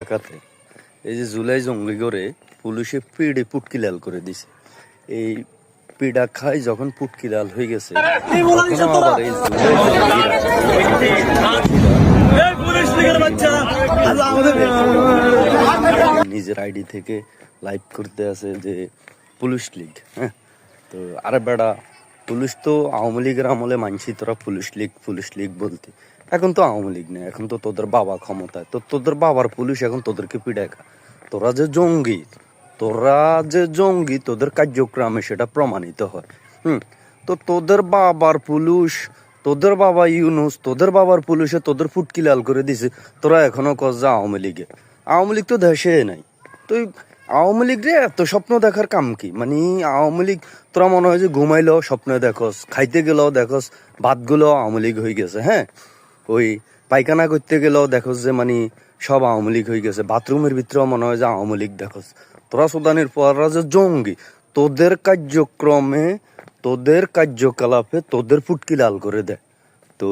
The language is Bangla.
ঢাকাতে এই যে জুলাই জঙ্গলি করে পুলিশে পিড়ে পুটকি লাল করে দিছে। এই পিড়া খাই যখন পুটকি লাল হয়ে গেছে তখন আবার এই নিজের আইডি থেকে লাইভ করতে আছে যে পুলিশ লীগ হ্যাঁ? তো আরে বেড়া পুলিশ তো আওয়ামী লীগের আমলে মানছি, তোরা পুলিশ লীগ পুলিশ লীগ বলতে। এখন তো আওয়ামী লীগ নেই, এখন তো তোদের বাবা ক্ষমতায়। তো তোদের বাবার পুলিশ এখন তোদেরকে পিড়াকা তোরা যে জঙ্গি, তোরা যে জঙ্গি, তোদের কার্যক্রমে সেটা প্রমাণিত হয়। হুম, তো তোদের বাবার পুলিশ, তোদের বাবা ইউনুস, তোদের বাবার পুলিশে তোদের ফুটকি লাল করে দিছে। তোরা এখনও কস যে আওয়ামী লীগে আওয়ামী লীগ তো দেশে নাই। তুই আওয়ামী লীগ রে, এত স্বপ্ন দেখার কাম কি? মানে আওয়ামী লীগ, তোরা মনে হয় যে ঘুমাইলো, স্বপ্ন দেখোস, খাইতে গেলেও দেখোস ভাতগুলো আওয়ামী লীগ হয়ে গেছে হ্যাঁ? ওই পায়খানা করতে গেলেও দেখোস যে মানে সব আওয়ামী লীগ হয়ে গেছে। বাথরুমের ভিতরেও মনে হয় যে আওয়ামী লীগ দেখোস। তোরা সুদানের পররা যে জঙ্গি, তোদের কার্যক্রমে, তোদের কার্যকলাপে তোদের ফুটকি লাল করে দেয় তো